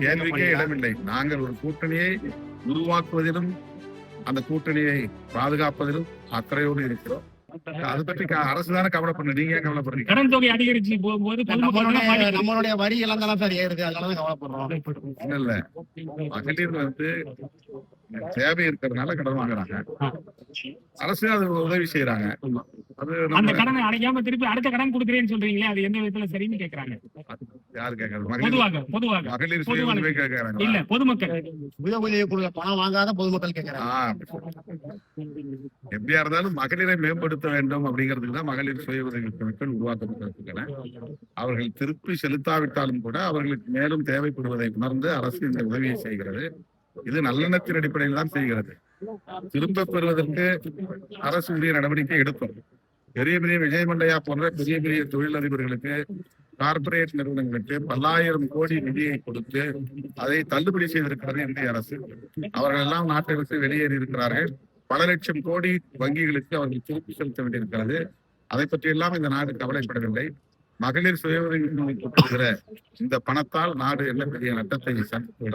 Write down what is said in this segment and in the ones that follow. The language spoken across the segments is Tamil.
கேள்விக்கே? இடமில்லை. நாங்கள் ஒரு கூட்டணியை உருவாக்குவதிலும் அந்த கூட்டணியை பாதுகாப்பதிலும் அக்கறையோடு இருக்கிறோம். அது பற்றி அரசு தானே கவலைப்படணும் நீங்க ஏன் கவலைப்படுறீங்க? கடன் தொகை அதிகரிச்சு போகும்போது நம்மளுடைய வரி எல்லாம் தானே சார் ஏறுது. அதனால கவலைப்படுறோம். இல்ல இல்ல. மகளிர் வந்து தேவை இருக்கிறதுனால கடன் வாங்குறாங்க. அரசு அது உதவி செய்யறாங்க அது அந்த கடனை அடைக்காம திருப்பி அடுத்த கடன் கொடுக்குறேன்னு சொல்றீங்களே அது எந்த விதத்துல சரின்னு கேக்குறாங்க. யாரு மகளிர் பொதுவாக பொதுவாக மகளிர் சுய பொதுவான- உதவி கேட்கறாங்க இல்ல பொதுமக்கள். சுய உதவி குழுல பணம் வாங்காத பொதுமக்கள் கேட்கறாங்க. எப்படியா இருந்தாலும் மகளிரை மேம்படுத்த வேண்டும் அப்படிங்கிறதுக்கு தான் மகளிர் சுய உதவி குழுக்கள் உருவாக்கப்பட்டிருக்கின்றன. அவர்கள் திருப்பி செலுத்தாவிட்டாலும் கூட அவர்களுக்கு மேலும் தேவைப்படுவதை உணர்ந்து அரசு இந்த உதவியை செய்கிறது. இது நல்லெண்ணத்தின் அடிப்படையில் தான் செய்கிறது. திரும்ப பெறுவதற்கு அரசு உரிய நடவடிக்கை எடுக்கும். பெரிய பெரிய விஜய் மண்டையா போன்ற பெரிய பெரிய தொழிலதிபர்களுக்கு கார்ப்பரேட் நிறுவனங்களுக்கு பல்லாயிரம் கோடி நிதியை கொடுத்து அதை தள்ளுபடி செய்திருக்கிறது இந்திய அரசு. அவர்கள் எல்லாம் நாட்டை விட்டு வெளியேறி இருக்கிறார்கள். பல லட்சம் கோடி வங்கிகளுக்கு அவர்கள் திருப்பி செலுத்த வேண்டியிருக்கிறது. அதை பற்றி எல்லாம் இந்த நாடு கவலைப்படவில்லை. மகளிர் சுய இந்த பணத்தால் நாடு என்ன பெரிய நட்டத்தை சந்தித்து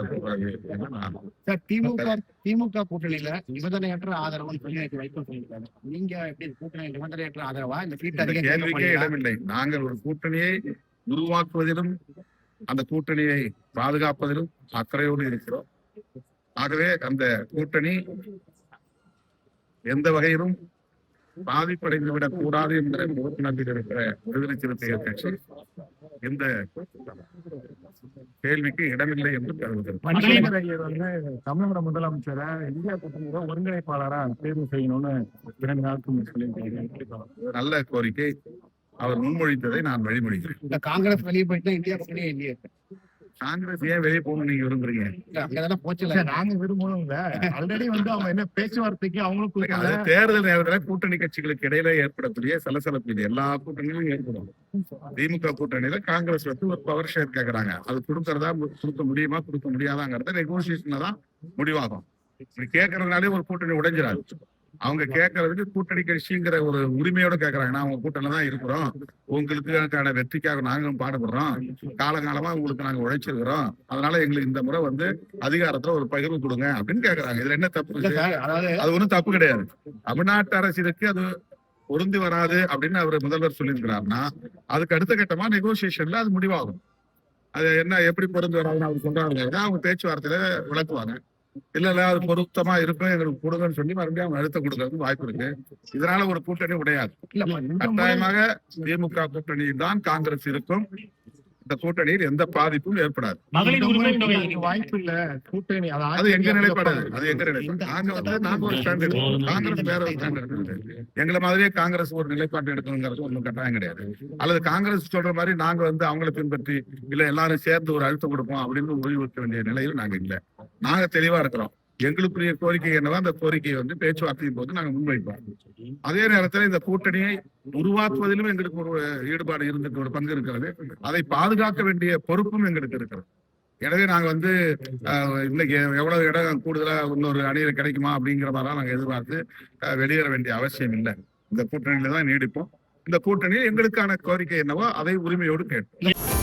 திமுக திமுக கூட்டணியில நிபந்தனையற்ற ஆதரவு நீங்க எப்படி கூட்டணி நிபந்தனையற்ற ஆதரவா? இந்த கேள்விக்கே? இடமில்லை. நாங்கள் ஒரு கூட்டணியை உருவாக்குவதிலும் அந்த கூட்டணியை பாதுகாப்பதிலும் அக்கறையோடு இருக்கிறோம். ஆகவே அந்த கூட்டணி எந்த வகையிலும் பாதிப்படைந்து விடக் கூடாது என்ற முகப்பு நம்பிக்கை இருக்கிற விடுதலை சிறுத்தைகள் கட்சி இந்த கேள்விக்கு இடமில்லை என்று கருதுகிறது. தமிழக முதலமைச்சரை இந்தியா கூட்டணியோட ஒருங்கிணைப்பாளரா தேர்வு செய்யணும்னு இரண்டு முன் சொல்லியிருக்காங்க நல்ல கோரிக்கை. அவர் முன்மொழித்ததை நான் வழிமொழிகிறேன். இந்த காங்கிரஸ் வெளியே போயிட்டு இந்தியா கூட்டணியே இல்லையே காங்கிரஸ் ஏன் வெளியே போகணும்னு நீங்க விரும்புறீங்க? நாங்க விரும்பணும் இல்ல. ஆல்ரெடி வந்து அவங்க என்ன பேச்சுவார்த்தைக்கு அவங்களும் தேர்தல் நேரத்துல கூட்டணி கட்சிகளுக்கு இடையில ஏற்படக்கூடிய சலசலப்பு இது. எல்லா கூட்டணியிலும் ஏற்படும். திமுக கூட்டணியில காங்கிரஸ் வந்து ஒரு பவர் ஷேர் கேக்குறாங்க. அது கொடுக்கறதா கொடுக்க முடியுமா கொடுக்க முடியாதாங்கிறத நெகோசியேஷன்ல தான் முடிவாகும். இப்படி கேட்கறதுனாலே ஒரு கூட்டணி உடைஞ்சிடாது. அவங்க கேட்கறதுக்கு கூட்டணி கட்சிங்கிற ஒரு உரிமையோட கேக்குறாங்க நான் உங்க கூட்டணில தான் இருக்கிறோம். உங்களுக்கான வெற்றிக்காக நாங்களும் பாடுபடுறோம். காலகாலமா உங்களுக்கு நாங்க உழைச்சிருக்கிறோம். அதனால எங்களுக்கு இந்த முறை வந்து அதிகாரத்துல ஒரு பகிர்வு கொடுங்க அப்படின்னு கேக்குறாங்க இதுல என்ன தப்பு அது ஒண்ணும் தப்பு கிடையாது. தமிழ்நாட்டு அரசிற்கு அது பொருந்தி வராது அப்படின்னு அவர் முதல்வர் சொல்லியிருக்கிறாருன்னா அதுக்கு அடுத்த கட்டமா நெகோசியேஷன்ல அது முடிவாகும். அது என்ன எப்படி பொருந்து வராதுன்னு அவர் சொல்றாங்க அவங்க பேச்சுவார்த்தையில விளக்குவாங்க. இல்ல இல்ல அது பொருத்தமா இருக்கும் எங்களுக்கு கொடுங்கன்னு சொல்லி மறுபடியும் அவங்க அழுத்தம் கொடுக்கறதுக்கு வாய்ப்பு இருக்கு. இதனால ஒரு கூட்டணி உடையாது. கட்டாயமாக திமுக கூட்டணியில் தான் காங்கிரஸ் இருக்கும். இந்த கூட்டணியில் எந்த பாதிப்பும் ஏற்படாது. வாய்ப்பு இல்ல. கூட்டணி அது எங்க நிலைப்பாடு? அது. எங்க நிலைப்பாடு? நாங்க வந்து நாங்க ஒரு ஸ்டாண்ட் எடுக்கணும் காங்கிரஸ் வேற ஒரு ஸ்டாண்ட் எடுக்கிறது. எங்களை மாதிரியே காங்கிரஸ் ஒரு நிலைப்பாடு எடுக்கணுங்கிறது ஒண்ணும் கட்டாயம் கிடையாது. அல்லது காங்கிரஸ் சொல்ற மாதிரி நாங்க வந்து அவங்களை பின்பற்றி இல்ல எல்லாரும் சேர்ந்து ஒரு அழுத்தம் கொடுப்போம் அப்படின்னு முடிவெடுக்க வேண்டிய நிலையில் நாங்க இல்ல. நாங்க தெளிவா இருக்கிறோம். எங்களுக்குரிய கோரிக்கை என்னவோ அந்த கோரிக்கையை வந்து பேச்சுவார்த்தையின் போது நாங்க முன்வைப்போம். அதே நேரத்தில் இந்த கூட்டணியை உருவாக்குவதிலும் எங்களுக்கு ஒரு ஈடுபாடு இருந்துட்டு ஒரு பங்கு இருக்கிறது. அதை பாதுகாக்க வேண்டிய பொறுப்பும் எங்களுக்கு இருக்கிறது. எனவே நாங்க வந்து இன்னைக்கு எவ்வளவு இடம் கூடுதலா இன்னொரு அணியில கிடைக்குமா அப்படிங்கிற மாதிரிலாம் நாங்கள் எதிர்பார்த்து வெளியேற வேண்டிய அவசியம் இல்லை. இந்த கூட்டணியில தான் நீடிப்போம். இந்த கூட்டணியில் எங்களுக்கான கோரிக்கை என்னவோ அதை உரிமையோடு கேட்போம்.